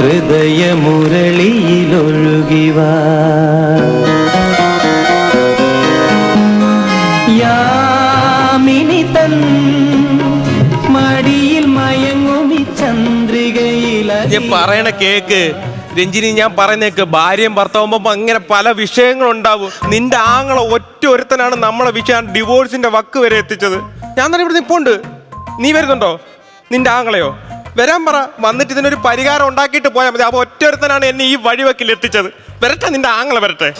ഹൃദയമുരളിയിലൊഴുകിവാ. യാമിനി തൻ മടിയിൽ പറയണ കേക്ക് രഞ്ജിനി ഞാൻ പറയുന്നേക്ക് ഭാര്യയും ഭർത്താവുമ്പോ അങ്ങനെ പല വിഷയങ്ങൾ ഉണ്ടാവും നിന്റെ ആങ്ങളെ ഒറ്റ ഒരുത്തനാണ് നമ്മളെ വിഷയം ഡിവോഴ്സിന്റെ വക്ക് വരെ എത്തിച്ചത്. ഞാൻ തന്നെ ഇവിടെ നിപ്പോണ്ട് നീ വരുന്നുണ്ടോ? നിന്റെ ആങ്ങളെയോ? വരാൻ പറ. വന്നിട്ട് ഇതിനൊരു പരിഹാരം ഉണ്ടാക്കിയിട്ട് പോയാൽ മതി. അപ്പൊ ഒറ്റൊരുത്തനാണ് എന്നെ ഈ വഴിവക്കിൽ എത്തിച്ചത്. വരട്ടെ നിന്റെ ആങ്ങളെ വരട്ടെ.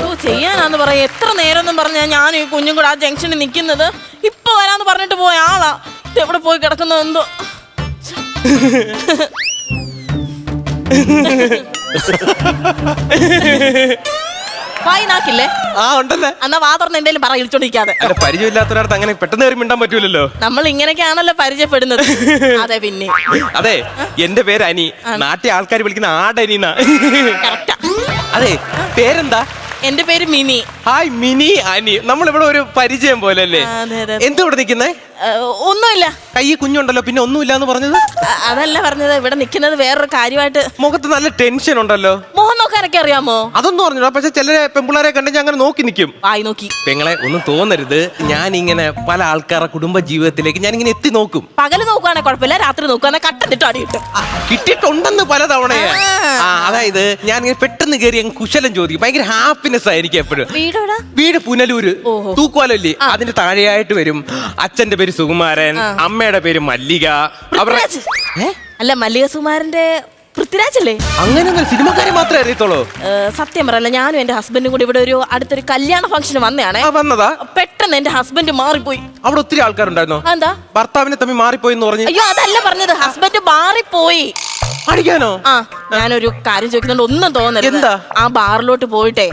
ഓ ചെയ്യാനാന്ന് പറയാ എത്ര നേരം എന്നും പറഞ്ഞാ ഞാൻ ഈ കുഞ്ഞും കൂടെ ആ ജംഗ്ഷനിൽ നിൽക്കുന്നത് ഇപ്പൊ വരാന്ന് പറഞ്ഞിട്ട് പോയ ആളാ. ഇത് എവിടെ പോയി കിടക്കുന്നത് എന്തോ? ആ ഉണ്ടല്ലേ. എന്നാ വാ തുറന്ന് എന്തേലും പറ ഇളിച്ചോണ്ടിരിക്കാതെ എന്റെ പരിചയമില്ലാത്തൊരാടത്ത് അങ്ങനെ പെട്ടെന്ന് കയറി മിണ്ടാൻ പറ്റൂലല്ലോ. നമ്മൾ ഇങ്ങനെയൊക്കെയാണല്ലോ പരിചയപ്പെടുന്നത്. അതെ പിന്നെ. അതെ എന്റെ പേര് അനി. നാട്ടിലെ ആൾക്കാർ വിളിക്കുന്ന ആടനീന അതെ പേരെന്താ? എന്റെ പേര് മിനി. ഹായ് മിനി അനി. നമ്മളിവിടെ ഒരു പരിചയം പോലെ അല്ലേ. ഇവിടെ നിൽക്കുന്നേ? ഒന്നുമില്ല. കൈ കുഞ്ഞുണ്ടല്ലോ പിന്നെ ഒന്നുമില്ല എന്ന് പറഞ്ഞത്? അ- അതല്ല പറഞ്ഞത്. ഇവിടെ നിൽക്കുന്നത് വേറൊരു കാര്യമായിട്ട് മുഖത്ത് നല്ല ടെൻഷൻ ഉണ്ടല്ലോ. മുഖം നോക്കാനൊക്കെ അറിയാമോ? അതൊന്നും പറഞ്ഞില്ല പക്ഷെ ചില പെമ്പിള്ളാരെ കണ്ടെങ്കിൽ അങ്ങനെ നോക്കി നിൽക്കും. ആയി നോക്കി. പെങ്ങളെ ഒന്നും തോന്നരുത്. ഞാൻ ഇങ്ങനെ പല ആൾക്കാരുടെ കുടുംബ ജീവിതത്തിലേക്ക് ഞാൻ ഇങ്ങനെ എത്തി നോക്കും. പകൽ നോക്കുവാണെങ്കിൽ കുഴപ്പമില്ല രാത്രി നോക്കുവാണെങ്കിൽ കട്ടന്നിട്ട് അടിയിട്ട്. ആ, കിട്ടിയിട്ടുണ്ടെന്ന് പല തവണയാ ആ. ആ അതായത് ഞാൻ ഇങ്ങനെ പെട്ടെന്ന് കയറി അങ്ങ് കുശലം ചോദിക്കും. ഭയങ്കര ഹാപ്പിനെസ് ആയിരിക്കും എപ്പോഴും. വീടെവിടാ? വീട് പുനലൂര്. ഓഹോ. തൂക്കുവാലല്ലേ? അതിന്റെ താഴെയായിട്ട് വരും. അച്ഛന്റെ പേര് സുകുമാരൻ അമ്മയുടെ പേര് മല്ലിക. അവരുടെ അല്ല മല്ലിക സുകുമാരന്റെ പൃഥ്വിരാജല്ലേ? അങ്ങനെ സിനിമക്കാരെ മാത്രമേ അറിയത്തുള്ളൂ. സത്യം പറയല്ല ഞാനും എന്റെ ഹസ്ബൻഡും കൂടി ഇവിടെ ഒരു അടുത്തൊരു കല്യാണ ഫംഗ്ഷന് വന്നതാണ്. വന്നതാ? പെട്ടെന്ന് എന്റെ ഹസ്ബൻഡ് മാറിപ്പോയി. അവിടെ ഒത്തിരി ആൾക്കാരുണ്ടായിരുന്നു? എന്താ ഭർത്താവിനെ തമ്മിൽ മാറിപ്പോയി എന്ന് പറഞ്ഞു. അയ്യോ അതല്ല പറഞ്ഞത്. ഹസ്ബൻഡ് മാറിപ്പോയി. അടിക്കാനോ ആ ഞാനൊരു കാര്യം ചോദിക്കുന്നുണ്ട്. ഒന്നും തോന്നരുത്. എന്താ? ആ ബാറിലോട്ട് പോയിട്ടേ.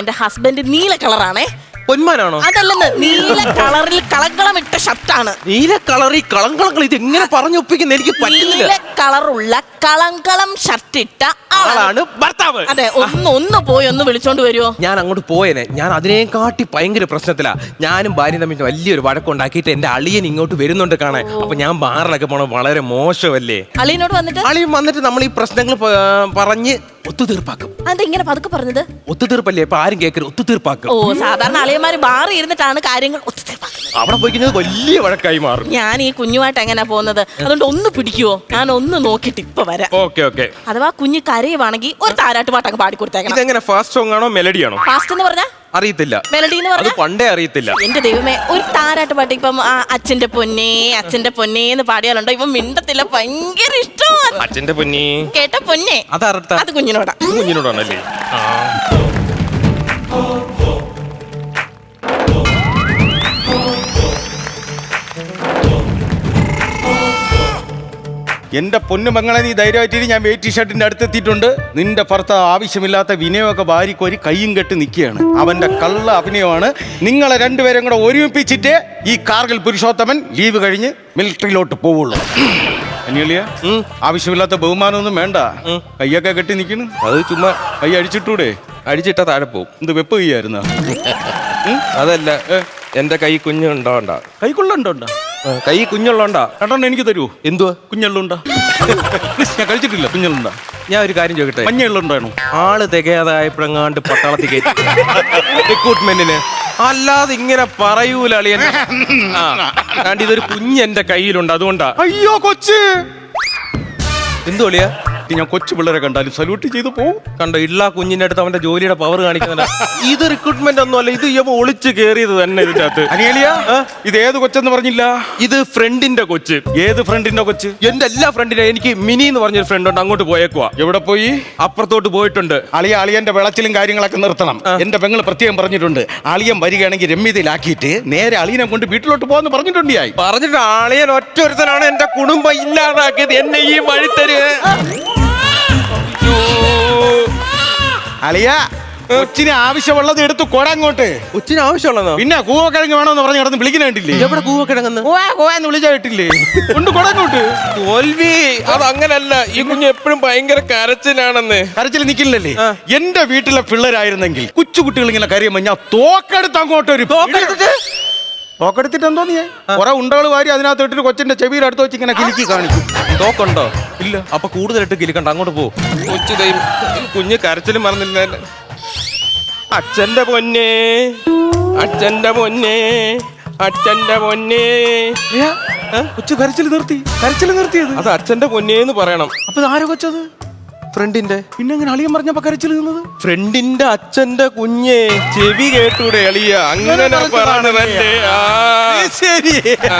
എന്റെ ഹസ്ബൻഡ് നീല കളറാണേ പൊന്മാനാണോ? അതല്ലെന്ന് നീല കളറിൽ കളങ്കളം ഇട്ട ഷർട്ടാണ് നീല കളറി കളങ്കളങ്ങൾ ഇത് എങ്ങനെ പറഞ്ഞു പറഞ്ഞൊപ്പിക്കുന്ന? എനിക്ക് പറ്റുന്നില്ല. നീല കളറുള്ള കളങ്കളം ഷർട്ടിട്ട ആളാണ്. ഭർത്താവ്. അതെ ഒന്ന് ഒന്ന് പോയി ഒന്ന് വിളിച്ചോണ്ട് വരുമോ ഞാൻ അങ്ങോട്ട് പോയേനെ. ഞാൻ അതിനെ കാട്ടി ഭയങ്കര പ്രശ്നത്തിലാ. ഞാനും ഭാര്യയും തമ്മിൽ വലിയൊരു വഴക്കുണ്ടാക്കിയിട്ട് എന്റെ അളിയൻ ഇങ്ങോട്ട് വരുന്നുണ്ട് കാണാൻ. അപ്പൊ ഞാൻ ബാറിലൊക്കെ പോണത് വളരെ മോശമല്ലേ? അളിയനോട് വന്നിട്ട്? അളിയൻ വന്നിട്ട് നമ്മൾ ഈ പ്രശ്നങ്ങൾ പറഞ്ഞ് ഒത്തുതീർപ്പാക്കും. അതെന്താ ഇങ്ങനെ പതുക്കെ പറഞ്ഞത്? ഒത്തുതീർപ്പല്ലേ? ഇപ്പൊ ആരും കേൾക്കരുത്. ഒത്തുതീർപ്പാക്കും. ഓ സാധാരണ അളിയന്മാര് ബാറി ഇരുന്നിട്ടാണ് കാര്യങ്ങൾ ഒത്തുതീർപ്പാക്കുന്നത്. അവിടെ പോയി കഴിഞ്ഞാൽ വലിയ വഴക്കായി മാറും. ഞാൻ ഈ കുഞ്ഞുമായിട്ട് എങ്ങനെ പോകുന്നത്? അതുകൊണ്ട് ഒന്ന് പിടിക്കുവോ? ഞാൻ ഒന്ന് നോക്കിയിട്ട് ഇപ്പൊ വരാം. Okay okay. അഥവാ കുഞ്ഞ് കരയുവാണെങ്കിൽ ഒരു താരാട്ട് പാട്ടൊക്കെ ഇത് ഇതെങ്ങനെ ഫാസ്റ്റ് സോങ് ആണോ മെലഡി ആണോ? ഫാസ്റ്റ് എന്ന് പറഞ്ഞാ? അറിയത്തില്ല. മെലഡി എന്ന് അത് പറഞ്ഞാ പണ്ടേ അറിയത്തില്ല. എന്റെ ദൈവമേ ഒരു താരാട്ട് പാട്ട് ഇപ്പം ആ അച്ഛന്റെ പൊന്നേ അച്ഛന്റെ പൊന്നേ എന്ന് പാടിയാലുണ്ടോ? ഇവൻ മിണ്ടത്തില്ല ഭയങ്കര ഇഷ്ടമാണ്. അച്ഛന്റെ പൊന്നി. കേട്ട പൊന്നേ. അതർത്ഥ അത് കുഞ്ഞിനോടാ. കുഞ്ഞിനോടാണല്ലേ? ആ. എന്റെ പൊന്നു മങ്ങളെ നീ ധൈര്യമായിട്ടിരി ഞാൻ വെയിറ്റ് ഷർട്ടിന്റെ അടുത്തെത്തിയിട്ടുണ്ട്. നിന്റെ ഭർത്താവ് ആവശ്യമില്ലാത്ത വിനയമൊക്കെ വാരിക്കോരി കയ്യും കെട്ട് നിൽക്കുകയാണ് അവന്റെ കള്ള അഭിനയമാണ്. നിങ്ങളെ രണ്ടുപേരും കൂടെ ഒരുമിപ്പിച്ചിട്ട് ഈ കാർഗിൽ പുരുഷോത്തമൻ ലീവ് കഴിഞ്ഞ് മിലിറ്ററിയിലോട്ട് പോവുള്ളൂ. അനിയളിയ ആവശ്യമില്ലാത്ത ബഹുമാനമൊന്നും വേണ്ട. കയ്യൊക്കെ കെട്ടി നിൽക്കുന്നു. അത് ചുമ്മാ കൈ അടിച്ചിട്ടൂടെ? അടിച്ചിട്ടാ താഴെ പോവും. എന്ത് വെപ്പ് കൈയായിരുന്ന? അതല്ല എന്റെ കൈ കുഞ്ഞുണ്ടോണ്ട കൈക്കൊള്ളുണ്ടോ കൈ കുഞ്ഞുള്ളോണ്ടാ? രണ്ടെണ്ണം എനിക്ക് തരുമോ എന്തുവാ? കുഞ്ഞെള്ളുണ്ടാ. ഞാൻ കഴിച്ചിട്ടില്ല കുഞ്ഞെള്ളുണ്ടാ. ഞാൻ ഒരു കാര്യം ചോദിക്കട്ടെ? മഞ്ഞുള്ളുണ്ടാണോ? ആൾ തികയാതായപ്പോഴെങ്ങാണ്ട് പട്ടാളത്തിൽ കയറ്റി. റിക്രൂട്ട്മെന്റിന് അല്ലാതെ ഇങ്ങനെ പറയൂല അളിയൻ. ആ കാണ്ട് ഇതൊരു കുഞ്ഞ് എന്റെ കയ്യിലുണ്ട് അതുകൊണ്ടാ. അയ്യോ കൊച്ച്! എന്തു അളിയാ? ഞാൻ കൊച്ചു പിള്ളേരെ കണ്ടാലും സല്യൂട്ട് ചെയ്തു പോകും കണ്ടോ ഇള്ള കുഞ്ഞിന്റെ അടുത്ത് അവന്റെ ജോലിയുടെ പവർ കാണിക്കുന്ന ഇത് റിക്രൂട്ട്മെന്റ് ഒന്നും അല്ല ഇത് ഇവ ഒളിച്ച് കേറിയത് തന്നെ ഇതിന്റെ അകത്ത്. അനിയലിയ ഇത് ഏത് കൊച്ചെന്ന് പറഞ്ഞില്ല? ഇത് ഫ്രണ്ടിന്റെ കൊച്ച്. ഏത് ഫ്രണ്ടിന്റെ കൊച്ച്? എന്റെ എല്ലാ ഫ്രണ്ടിനെ എനിക്ക് മിനി എന്ന് പറഞ്ഞൊരു ഫ്രണ്ട് ഉണ്ട് അങ്ങോട്ട് പോയേക്കുവാ. എവിടെ പോയി? അപ്പുറത്തോട്ട് പോയിട്ടുണ്ട്. അളിയ അളിയന്റെ വിളച്ചിലും കാര്യങ്ങളൊക്കെ നിർത്തണം. എന്റെ പെങ്ങൾ പ്രത്യേകം പറഞ്ഞിട്ടുണ്ട്. അളിയൻ വരികയാണെങ്കിൽ രമ്യതയിലാക്കിയിട്ട് നേരെ അളിയനെ കൊണ്ട് വീട്ടിലോട്ട് പോകാന്ന് പറഞ്ഞിട്ടുണ്ട് ഞാൻ പറഞ്ഞിട്ട് ആളിയൻ ഒറ്റ ഒരുത്തനാണ് എന്റെ കുടുംബം ഇല്ലാതാക്കിയത് എന്നെ ഈ വഴിത്തര് അളിയ കൊച്ചിന് ആവശ്യമുള്ളത് എടുത്ത് കൊടങ്ങോട്ട് ഉച്ചിന് ആവശ്യമുള്ളതോ? പിന്നെ കൂവക്കിഴങ്ങ് വേണമെന്ന് പറഞ്ഞ് കിടന്ന് വിളിക്കുന്ന കണ്ടില്ലേ? എവിടെ കൂവ കിടങ്ങുന്നു കൂവാ കൂവാ എന്ന് വിളിച്ചാ കേട്ടില്ലേ? കൊണ്ട് കൊടങ്ങോട്ട് തോൽവി അത് അങ്ങനല്ല. ഈ കുഞ്ഞ് എപ്പോഴും ഭയങ്കര കരച്ചിലാണെന്ന്. കരച്ചിൽ നിൽക്കില്ലല്ലേ എന്റെ വീട്ടിലെ പിള്ളേരായിരുന്നെങ്കിൽ കൊച്ചുകുട്ടികൾ ഇങ്ങനെ കരയുമ്പോ ഞാൻ തോക്കെടുത്ത് അങ്ങോട്ട് ഒരു തോക്കെടുത്തിട്ട്? തോക്കെടുത്തിട്ട് എന്തോ നീ കുറെ ഉണ്ടകൾ വാരി അതിനകത്ത് ഇട്ടിട്ട് കൊച്ചിന്റെ ചെവിയിൽ അടുത്ത് വെച്ച് ഇങ്ങനെ കിലുക്കി കാണിക്കും. തോക്കുണ്ടോ? ഇല്ല. അപ്പൊ കൂടുതലിട്ട് കിലിക്കണ്ട അങ്ങോട്ട് പോ. കൊച്ചു ദൈവം കുഞ്ഞ് കരച്ചിലും മറന്നില്ല. അച്ഛന്റെ പൊന്നേ അച്ഛന്റെ പൊന്നേ അച്ഛന്റെ പൊന്നേ. കൊച്ചു കരച്ചിൽ നിർത്തി. കരച്ചിൽ നിർത്തിയത്. അത് അച്ഛന്റെ പൊന്നേന്ന് പറയണം. അപ്പൊ ആരോ കൊച്ചത്? ഫ്രണ്ടിന്റെ പിന്നെ അങ്ങനെ അളിയൻ പറഞ്ഞപ്പോ കരച്ചിൽ നിന്നത്? ഫ്രണ്ടിന്റെ അച്ഛന്റെ കുഞ്ഞെ ചെവി കേട്ടൂടെ അളിയ? അങ്ങനെ പറഞ്ഞതല്ലേ ആ. ശരി. ആ,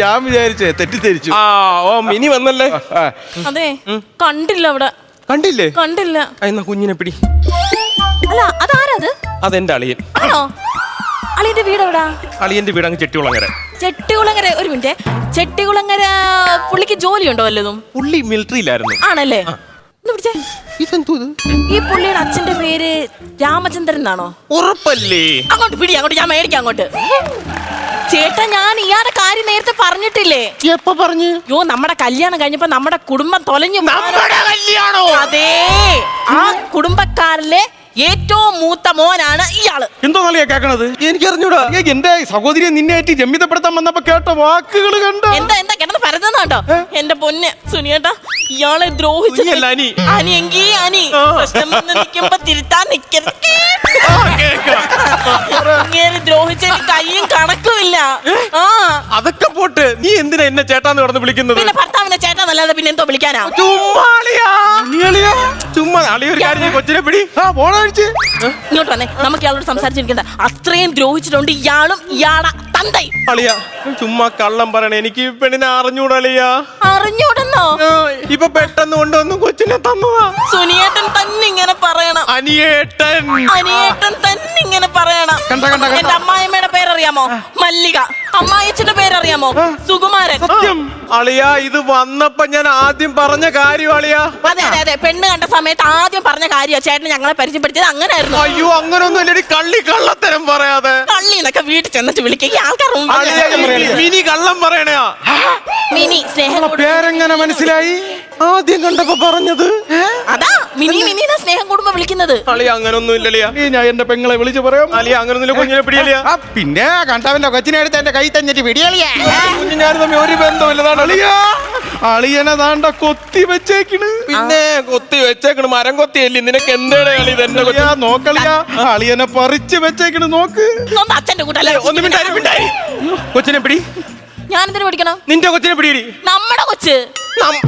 ഞാൻ വിചാരിച്ചേ തെറ്റിദ്ധരിച്ചു. ആ ഓ മിനി വന്നല്ലേ? ആ, അതെ കണ്ടില്ല അവിടെ. കണ്ടില്ലേ? കണ്ടില്ല. ആ, എന്നാ കുഞ്ഞിനെ പിടി. അല്ല അതാരത്? അതെന്റെ അളിയൻ. ആണോ? അളിയന്റെ വീട് എവിടാ? അളിയന്റെ വീട് അങ്ങ് ചെട്ടികുളങ്ങര. ചെട്ടികുളങ്ങര ഒരു മിനിറ്റ്. ചെട്ടികുളങ്ങര പുള്ളിക്ക് ജോലിയുണ്ടോ വല്ലതും? പുള്ളി മിലിറ്ററിയിലായിരുന്നു. ആണല്ലേ? ഇതെന്തോ ഇത്? ഈ പുള്ളിയുടെ അച്ഛന്റെ പേര് രാമചന്ദ്രൻ എന്നാണോ? ഉറപ്പല്ലേ? അങ്ങോട്ട് പിടി അങ്ങോട്ട് ഞാൻ മേടിക്കാം അങ്ങോട്ട്. ചേട്ടാ ഞാൻ ഇയാളുടെ കാര്യം നേരത്തെ പറഞ്ഞിട്ടില്ലേ? എപ്പോ പറഞ്ഞു? യോ നമ്മുടെ കല്യാണം കഴിഞ്ഞപ്പോ നമ്മുടെ കുടുംബം തൊലഞ്ഞു നമ്മുടെ കല്യാണോ? അതേ. ആ കുടുംബക്കാരിലെ ഏറ്റവും മൂത്ത മോനാണ് ഇയാൾ. എന്തോ നല്ല കേക്കണത്? എനിക്കറിഞ്ഞൂടാ. അറിഞ്ഞൂടാ എന്റെ സഹോദരിയെ നിന്നെ ആയിട്ട് ജമ്മിതപ്പെടുത്താൻ വന്നപ്പോ കേട്ട വാക്കുകൾ കണ്ടോ? എന്താ എന്താ കിടന്ന് പരതുന്നുണ്ടോ എന്റെ പൊന്ന് സുനിയേട്ടാ ഇയാളെ ദ്രോഹിച്ചു അനി. അനി എങ്കി അനി. പ്രശ്നം വന്ന് നിൽക്കുമ്പോ തിരുത്താൻ നിക്കരുത്. ഇങ്ങനെ ദ്രോഹിച്ചതിന് കയ്യും കണക്കുമില്ല ആ. അതൊക്കെ പോട്ട്. നീ എന്തിനാ എന്നെ ചേട്ടാന്ന് കടന്ന് വിളിക്കുന്നത്? പിന്നെ ഭർത്താവിനെ ചേട്ടാന്നല്ലാതെ പിന്നെ എന്തോ വിളിക്കാനാ? ചുമ്മാളിയാ ചുമ്മാ അളിയ ഒരു കാര്യം ചെയ്യ്, കൊച്ചിനെ പിടി. ആ പോണഴിച്ച് ഇങ്ങോട്ട് വന്നേ. നമുക്ക് ഇയാളോട് സംസാരിച്ചിരിക്കണ്ട. അത്രയും ദ്രോഹിച്ചിട്ടുണ്ട് ഇയാളും ഇയാളെ തന്തൈ അളിയ ചുമ്മാ കള്ളം പറയണ. എനിക്ക് ഈ പെണ്ണിനെ അറിഞ്ഞൂടാ അളിയാ. അറിഞ്ഞൂടെന്നോ? ഇപ്പൊ പെട്ടെന്ന് കൊണ്ടുവന്ന് കൊച്ചിനെ തന്നതാ. സുനിയേട്ടൻ തന്നെ ഇങ്ങനെ പറയണം. അനിയേട്ടൻ. അനിയേട്ടൻ തന്നെ ഇങ്ങനെ പറയണം. കണ്ട, കണ്ട, കണ്ട. എന്റെ അമ്മായിമ്മയുടെ പേരറിയാമോ മല്ലിക. അമ്മായിച്ചന്റെ പേരറിയാമോ? സുകുമാരൻ. സത്യം. അളിയ ഇത് വന്നപ്പോ ഞാൻ ആദ്യം പറഞ്ഞ കാര്യം അളിയ? അതെ അതെ അതെ. പെണ്ണ് കണ്ട സമയത്ത് ആദ്യം പറഞ്ഞ കാര്യമാണ് ചേട്ടൻ ഞങ്ങളെ പരിചയപ്പെടുത്തിയത് അങ്ങനെയായിരുന്നു. അയ്യോ അങ്ങനൊന്നും ഇല്ലടി കള്ളി കള്ളത്തരം പറയാതെ. കള്ളി എന്നൊക്കെ വീട്ടിൽ ചെന്നിട്ട് വിളിക്കുക. ഈ ആൾക്കാർ മുമ്പിൽ മിനി കള്ളം പറയണയാ. മിനി സ്നേഹം. പേരെങ്ങനെ മനസ്സിലായി? ആദ്യം കണ്ടപ്പോ പറഞ്ഞത്? അതാ മിനി മിനി സ്നേഹം കൂടുമ്പോ വിളിക്കുന്നത്. അളിയ അങ്ങനൊന്നും ഇല്ലളിയ ഈ ഞാൻ എന്റെ പെങ്ങളെ വിളിച്ചു പറയാം. അളിയ അങ്ങനൊന്നും കുഞ്ഞിനെ ആ, പിന്നെ കണ്ടവന്റെ കൊച്ചിനെ എടുത്ത് എന്റെ കൈ തഞ്ഞിട്ട് പിടിയളിയാ. കുഞ്ഞു ഞാൻ തമ്മിൽ ഒരു ബന്ധമില്ലതാണ് അളിയാ അളിയനെ താണ്ട കൊത്തി വെച്ചേക്കണ്. പിന്നെ കൊത്തി വെച്ചേക്കണ് മരം കൊത്തിയല്ലേ? നിനക്ക് എന്താണ് കളി തന്നെ കൊത്തി അളിയാ നോക്കളിയാ അളിയനെ പറിച്ച് വെച്ചേക്കണ് നോക്ക്. സ്വന്തം അച്ഛന്റെ കൂട്ടല്ലേ? ഒന്ന് മിണ്ടായി മിണ്ടായി. കൊച്ചിനെ പിടി. ഞാൻ എന്തിനു പഠിക്കണം നിന്റെ കൊച്ചിനെ പിടിയിടി. നമ്മുടെ കൊച്ച്. നം-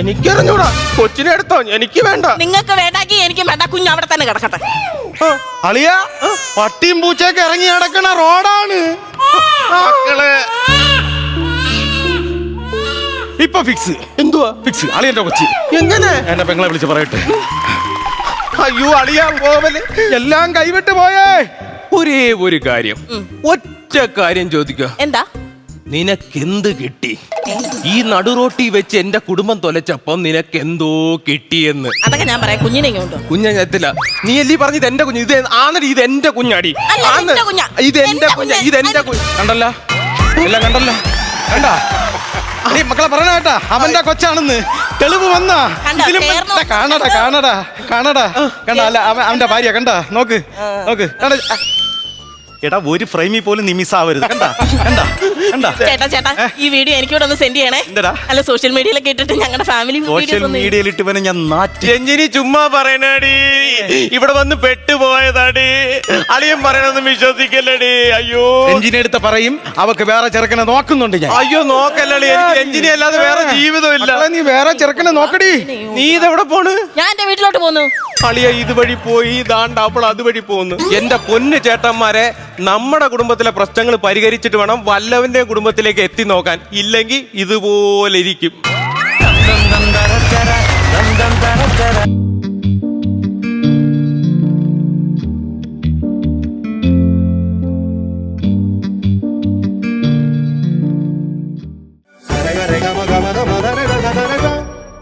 എനിക്കറിഞ്ഞൂടാ. കൊച്ചിനെ എടുത്തോ? എനിക്ക് വേണ്ട. നിങ്ങൾക്ക് വേണ്ടാക്കി എനിക്ക് വേണ്ട. കുഞ്ഞ് അവിടെ തന്നെ കിടക്കട്ടെ. അളിയ പട്ടിയും പൂച്ചയൊക്കെ ഇറങ്ങി നടക്കണ റോഡാണ്. മക്കളെ. ഇപ്പൊ ഫിക്സ് എന്തുവാ? ഫിക്സ് അളിയന്റെ കൊച്ചി. എങ്ങനെ? എന്റെ പെങ്ങളെ വിളിച്ച് പറയട്ടെ. അയ്യോ അളിയാ പോവൽ എല്ലാം കൈവിട്ട് പോയേ. ഒരേ ഒരു കാര്യം. ഒറ്റ കാര്യം ചോദിക്കുക എന്താ? നിനക്കെന്ത് കിട്ടി? ഈ നടുറോട്ടി വെച്ച് എന്റെ കുടുംബം തൊലച്ചപ്പം നിനക്ക് എന്തോ കിട്ടിയെന്ന്. അതൊക്കെ ഞാൻ പറയാം. കുഞ്ഞിനെ ഇങ്ങോട്ട് കുഞ്ഞെത്തില്ല നീ അല്ലീ പറഞ്ഞത് എന്റെ കുഞ്ഞ്? ഇത് ആന്നടി ഇത് എന്റെ കുഞ്ഞാടി. അല്ല, ആന്ന്. നിന്റെ കുഞ്ഞാ. ഇത് എന്റെ എന്റെ കുഞ്ഞ. കുഞ്ഞ്. ഇത് എന്റെ കുഞ്ഞ്. കണ്ടല്ല? എല്ലാം കണ്ടല്ല? കണ്ടാ? നീ മക്കളെ പറയണ കേട്ടാ. അവന്റെ കൊച്ചാണെന്ന്. തെളിവ് വന്നാ. കണ്ടോ? ചേർന്ന് കാണടാ കാണടാ? കാണടാ കണ്ട. അല്ല അവന്റെ ഭാര്യ കണ്ട? നോക്ക് നോക്ക്. കണ്ട. എടാ ഒരു ഫ്രെയിമിൽ പോലും നിമിസാവരുത് കണ്ടാ? കണ്ടാ? കണ്ടാ? ചേട്ടാ ചേട്ടാ ഈ വീഡിയോ എനിക്ക് ഇവിടെ ഒന്ന് സെൻഡ് ചെയ്യണേ. എന്തെടാ? അല്ല സോഷ്യൽ മീഡിയയിലൊക്കെ ഇട്ടിട്ട് ഞങ്ങളുടെ ഫാമിലി സോഷ്യൽ മീഡിയയിൽ ഇട്ട് ഞാൻ നാറ്റി. എഞ്ചിനി ചുമ്മാ പറയണടി. ഇവിടെ വന്ന് പെട്ടുപോയതാടി. അളിയൻ പറയണൊന്നും വിശ്വസിക്കല്ലടി. അയ്യോ. എഞ്ചിനി എടുത്ത് പറയും അവക്ക് വേറെ ചെറുക്കനെ നോക്കുന്നുണ്ട് ഞാൻ. അയ്യോ നോക്കല്ലടി. എനിക്ക് രഞ്ജിനി അല്ലാതെ വേറെ ജീവിതമില്ല. മക്കളെ, നീ വേറെ ചെറുക്കനെ നോക്കടി. നീ ഇതെവിടെ പോണ്? ഞാൻ എന്റെ വീട്ടിലോട്ട് പോന്നു. അളിയ ഇതുവഴി പോയി ദാണ്ട അപ്പോൾ അതുവഴി പോകുന്നു എന്റെ പൊന്നു ചേട്ടന്മാരെ നമ്മുടെ കുടുംബത്തിലെ പ്രശ്നങ്ങൾ പരിഹരിച്ചിട്ട് വേണം വല്ലവന്റെ കുടുംബത്തിലേക്ക് എത്തി നോക്കാൻ ഇല്ലെങ്കിൽ ഇതുപോലെ ഇരിക്കും